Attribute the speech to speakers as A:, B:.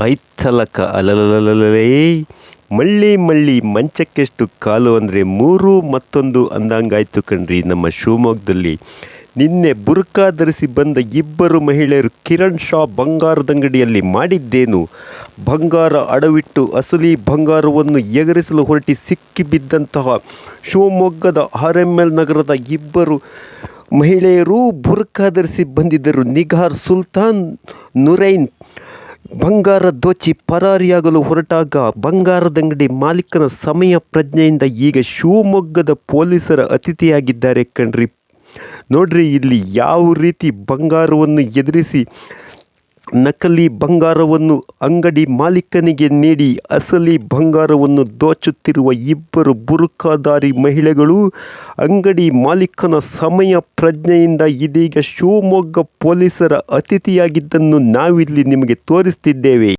A: ಐತಲಕ ಅಲಲಲಲಲೇ ಮಳ್ಳಿ ಮಳ್ಳಿ ಮಂಚಕ್ಕೆಷ್ಟು ಕಾಲು ಅಂದರೆ ಮೂರು ಮತ್ತೊಂದು ಅಂದಂಗಾಯ್ತು ಕಣ್ರಿ ನಮ್ಮ ಶಿವಮೊಗ್ಗದಲ್ಲಿ. ನಿನ್ನೆ ಬುರ್ಕಾ ಧರಿಸಿ ಬಂದ ಇಬ್ಬರು ಮಹಿಳೆಯರು ಕಿರಣ್ ಶಾ ಬಂಗಾರದಂಗಡಿಯಲ್ಲಿ ಮಾಡಿದ್ದೇನು? ಬಂಗಾರ ಅಡವಿಟ್ಟು ಅಸಲಿ ಬಂಗಾರವನ್ನು ಎಗರಿಸಲು ಹೊರಟಿ ಸಿಕ್ಕಿಬಿದ್ದಂತಹ ಶಿವಮೊಗ್ಗದ ಆರ್ ಎಂ ಎಲ್ ನಗರದ ಇಬ್ಬರು ಮಹಿಳೆಯರು ಬುರ್ಕಾ ಧರಿಸಿ ಬಂದಿದ್ದರು. ನಿಘಾರ್ ಸುಲ್ತಾನ್, ನುರೈನ್ ಬಂಗಾರ ದೋಚಿ ಪರಾರಿಯಾಗಲು ಹೊರಟಾಗ ಬಂಗಾರದಂಗಡಿ ಮಾಲೀಕನ ಸಮಯ ಪ್ರಜ್ಞೆಯಿಂದ ಈಗ ಶಿವಮೊಗ್ಗದ ಪೊಲೀಸರ ಅತಿಥಿಯಾಗಿದ್ದಾರೆ ಕಣ್ರಿ. ನೋಡ್ರಿ, ಇಲ್ಲಿ ಯಾವ ರೀತಿ ಬಂಗಾರವನ್ನು ಎದುರಿಸಿ ನಕಲಿ ಬಂಗಾರವನ್ನು ಅಂಗಡಿ ಮಾಲೀಕನಿಗೆ ನೀಡಿ ಅಸಲಿ ಬಂಗಾರವನ್ನು ದೋಚುತ್ತಿರುವ ಇಬ್ಬರು ಬುರುಕಾದಾರಿ ಮಹಿಳೆಗಳು ಅಂಗಡಿ ಮಾಲೀಕನ ಸಮಯ ಪ್ರಜ್ಞೆಯಿಂದ ಇದೀಗ ಶಿವಮೊಗ್ಗ ಪೊಲೀಸರ ಅತಿಥಿಯಾಗಿದ್ದನ್ನು ನಾವಿಲ್ಲಿ ನಿಮಗೆ ತೋರಿಸ್ತಿದ್ದೇವೆ.